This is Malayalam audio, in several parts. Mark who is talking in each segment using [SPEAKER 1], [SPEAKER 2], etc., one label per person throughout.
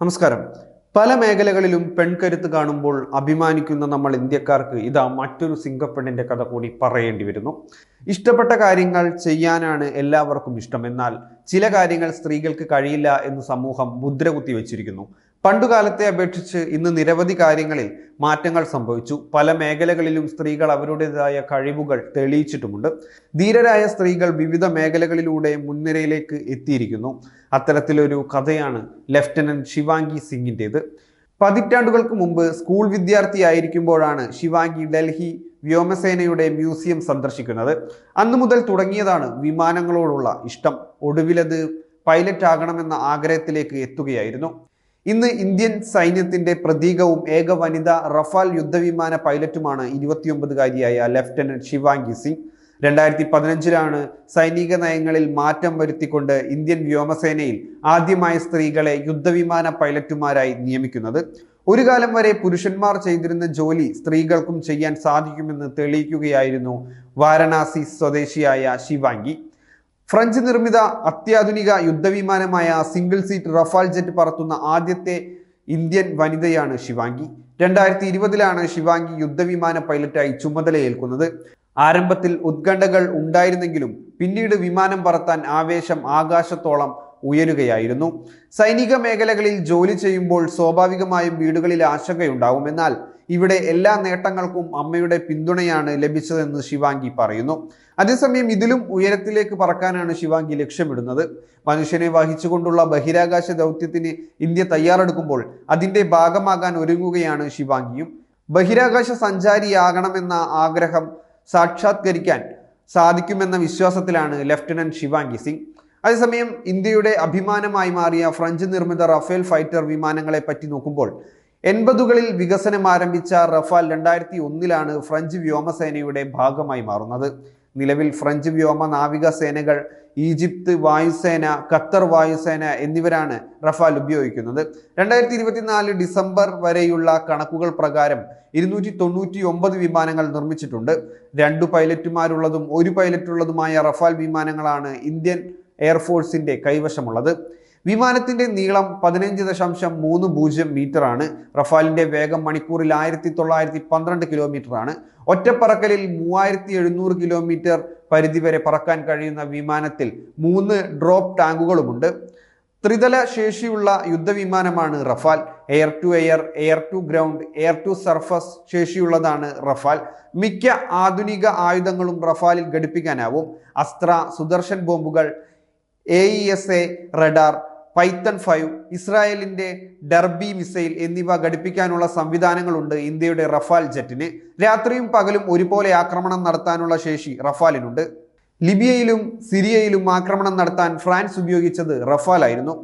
[SPEAKER 1] നമസ്കാരം. പല മേഖലകളിലും പെൺകരുത്ത് കാണുമ്പോൾ അഭിമാനിക്കുന്ന നമ്മൾ ഇന്ത്യക്കാർക്ക് ഇതാ മറ്റൊരു സിംഗപ്പെണ്ണിന്റെ കഥ കൂടി പറയേണ്ടി വരുന്നു. ഇഷ്ടപ്പെട്ട കാര്യങ്ങൾ ചെയ്യാനാണ് എല്ലാവർക്കും ഇഷ്ടം. എന്നാൽ ചില കാര്യങ്ങൾ സ്ത്രീകൾക്ക് കഴിയില്ല എന്ന് സമൂഹം മുദ്ര കുത്തി വെച്ചിരിക്കുന്നു. പണ്ടുകാലത്തെ അപേക്ഷിച്ച് ഇന്ന് നിരവധി കാര്യങ്ങളിൽ മാറ്റങ്ങൾ സംഭവിച്ചു. പല മേഖലകളിലും സ്ത്രീകൾ അവരുടേതായ കഴിവുകൾ തെളിയിച്ചിട്ടുമുണ്ട്. ധീരരായ സ്ത്രീകൾ വിവിധ മേഖലകളിലൂടെ മുൻനിരയിലേക്ക് എത്തിയിരിക്കുന്നു. അത്തരത്തിലൊരു കഥയാണ് ലെഫ്റ്റനന്റ് ശിവാംഗി സിംഗിന്റെത്. പതിറ്റാണ്ടുകൾക്ക് മുമ്പ് സ്കൂൾ വിദ്യാർത്ഥിയായിരിക്കുമ്പോഴാണ് ശിവാംഗി ഡൽഹി വ്യോമസേനയുടെ മ്യൂസിയം സന്ദർശിക്കുന്നത്. അന്നു മുതൽ തുടങ്ങിയതാണ് വിമാനങ്ങളോടുള്ള ഇഷ്ടം. ഒടുവിലത് പൈലറ്റ് ആകണമെന്ന ആഗ്രഹത്തിലേക്ക് എത്തുകയായിരുന്നു. ഇന്ന് ഇന്ത്യൻ സൈന്യത്തിന്റെ പ്രതീകവും ഏക വനിത റഫാൽ യുദ്ധവിമാന പൈലറ്റുമാണ് ഇരുപത്തിയൊമ്പതുകാരിയായ ലഫ്റ്റനന്റ് ശിവാംഗി സിംഗ്. രണ്ടായിരത്തി പതിനഞ്ചിലാണ് സൈനിക നയങ്ങളിൽ മാറ്റം വരുത്തിക്കൊണ്ട് ഇന്ത്യൻ വ്യോമസേനയിൽ ആദ്യമായി സ്ത്രീകളെ യുദ്ധവിമാന പൈലറ്റുമാരായി നിയമിക്കുന്നത്. ഒരു കാലം വരെ പുരുഷന്മാർ ചെയ്തിരുന്ന ജോലി സ്ത്രീകൾക്കും ചെയ്യാൻ സാധിക്കുമെന്ന് തെളിയിക്കുകയായിരുന്നു വാരണാസി സ്വദേശിയായ ശിവാംഗി ഫ്രഞ്ച് നിർമ്മിത അത്യാധുനിക യുദ്ധവിമാനമായ സിംഗിൾ സീറ്റ് റഫാൽ ജെറ്റ് പറത്തുന്ന ആദ്യത്തെ ഇന്ത്യൻ വനിതയാണ് ശിവാംഗി രണ്ടായിരത്തി ഇരുപതിലാണ് ശിവാംഗി യുദ്ധവിമാന പൈലറ്റായി ചുമതലയേൽക്കുന്നത്. ആരംഭത്തിൽ ഉത്കണ്ഠകൾ ഉണ്ടായിരുന്നെങ്കിലും പിന്നീട് വിമാനം പറത്താൻ ആവേശം ആകാശത്തോളം ഉയരുകയായിരുന്നു. സൈനിക മേഖലകളിൽ ജോലി ചെയ്യുമ്പോൾ സ്വാഭാവികമായും വീടുകളിൽ ആശങ്കയുണ്ടാവും. എന്നാൽ ഇവിടെ എല്ലാ നേട്ടങ്ങൾക്കും അമ്മയുടെ പിന്തുണയാണ് ലഭിച്ചതെന്ന് ശിവാംഗി പറയുന്നു. അതേസമയം ഇതിലും ഉയരത്തിലേക്ക് പറക്കാനാണ് ശിവാംഗി ലക്ഷ്യമിടുന്നത്. മനുഷ്യനെ വഹിച്ചുകൊണ്ടുള്ള ബഹിരാകാശ ദൗത്യത്തിന് ഇന്ത്യ തയ്യാറെടുക്കുമ്പോൾ അതിന്റെ ഭാഗമാകാൻ ഒരുങ്ങുകയാണ് ശിവാംഗിയും. ബഹിരാകാശ സഞ്ചാരിയാകണമെന്ന ആഗ്രഹം സാക്ഷാത്കരിക്കാൻ സാധിക്കുമെന്ന വിശ്വാസത്തിലാണ് ലഫ്റ്റനന്റ് ശിവാംഗി സിംഗ്. അതേസമയം ഇന്ത്യയുടെ അഭിമാനമായി മാറിയ ഫ്രഞ്ച് നിർമ്മിത റഫേൽ ഫൈറ്റർ വിമാനങ്ങളെ പറ്റി നോക്കുമ്പോൾ എൺപതുകളിൽ വികസനം ആരംഭിച്ച റഫാൽ രണ്ടായിരത്തി ഒന്നിലാണ് ഫ്രഞ്ച് വ്യോമസേനയുടെ ഭാഗമായി മാറുന്നത്. നിലവിൽ ഫ്രഞ്ച് വ്യോമ നാവിക സേനകൾ ഈജിപ്ത് വായുസേന ഖത്തർ വായുസേന എന്നിവരാണ് റഫാൽ ഉപയോഗിക്കുന്നത്. രണ്ടായിരത്തി ഇരുപത്തിനാല് ഡിസംബർ വരെയുള്ള കണക്കുകൾ പ്രകാരം ഇരുന്നൂറ്റി തൊണ്ണൂറ്റി ഒമ്പത് വിമാനങ്ങൾ നിർമ്മിച്ചിട്ടുണ്ട്. രണ്ടു പൈലറ്റുമാരുള്ളതും ഒരു പൈലറ്റുള്ളതുമായ റഫാൽ വിമാനങ്ങളാണ് ഇന്ത്യൻ എയർഫോഴ്സിന്റെ കൈവശമുള്ളത്. വിമാനത്തിന്റെ നീളം പതിനഞ്ച് ദശാംശം മൂന്ന് പൂജ്യം മീറ്റർ ആണ്. റഫാലിന്റെ വേഗം മണിക്കൂറിൽ ആയിരത്തി തൊള്ളായിരത്തി പന്ത്രണ്ട് കിലോമീറ്റർ ആണ്. ഒറ്റപ്പറക്കലിൽ മൂവായിരത്തി എഴുന്നൂറ് കിലോമീറ്റർ പരിധി വരെ പറക്കാൻ കഴിയുന്ന വിമാനത്തിൽ മൂന്ന് ഡ്രോപ്പ് ടാങ്കുകളുമുണ്ട് ത്രിതല ശേഷിയുള്ള യുദ്ധവിമാനമാണ് Rafale. Air to air air to ground air to surface ശേഷിയുള്ളതാണ് Rafale. മിക്ക ആധുനിക ആയുധങ്ങളും റഫാലിൽ ഘടിപ്പിക്കാനാവും. അസ്ത്ര സുദർശൻ ബോംബുകൾ എ റഡാർ പൈത്തൺ ഫൈവ് ഇസ്രായേലിന്റെ ഡർബി മിസൈൽ എന്നിവ ഘടിപ്പിക്കാനുള്ള സംവിധാനങ്ങളുണ്ട് ഇന്ത്യയുടെ റഫാൽ ജെറ്റിന്. രാത്രിയും പകലും ഒരുപോലെ ആക്രമണം നടത്താനുള്ള ശേഷി റഫാലിനുണ്ട്. ലിബിയയിലും സിറിയയിലും ആക്രമണം നടത്താൻ ഫ്രാൻസ് ഉപയോഗിച്ചത് റഫാലായിരുന്നു.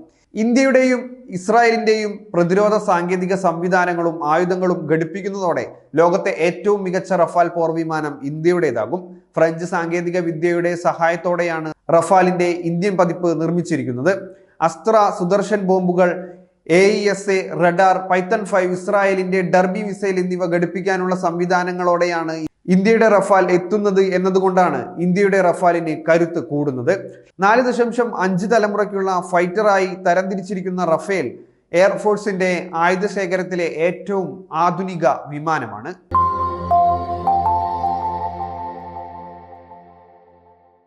[SPEAKER 1] ഇന്ത്യയുടെയും ഇസ്രായേലിന്റെയും പ്രതിരോധ സാങ്കേതിക സംവിധാനങ്ങളും ആയുധങ്ങളും ഘടിപ്പിക്കുന്നതോടെ ലോകത്തെ ഏറ്റവും മികച്ച റഫാൽ പോർ വിമാനം ഇന്ത്യയുടേതാകും. ഫ്രഞ്ച് സാങ്കേതിക വിദ്യയുടെ സഹായത്തോടെയാണ് റഫാലിന്റെ ഇന്ത്യൻ പതിപ്പ് നിർമ്മിച്ചിരിക്കുന്നത്. അസ്ത്ര സുദർശൻ ബോംബുകൾ A E S A radar Python five ഇസ്രായേലിന്റെ ഡർബി മിസൈൽ എന്നിവ ഘടിപ്പിക്കാനുള്ള സംവിധാനങ്ങളോടെയാണ് ഇന്ത്യയുടെ റഫാൽ എത്തുന്നത് എന്നതുകൊണ്ടാണ് ഇന്ത്യയുടെ റഫാലിന് കരുത്ത് കൂടുന്നത്. നാല് ദശാംശം അഞ്ച് തലമുറയ്ക്കുള്ള ഫൈറ്ററായി തരംതിരിച്ചിരിക്കുന്ന റഫേൽ എയർഫോഴ്സിന്റെ ആയുധ ശേഖരത്തിലെ ഏറ്റവും ആധുനിക വിമാനമാണ്.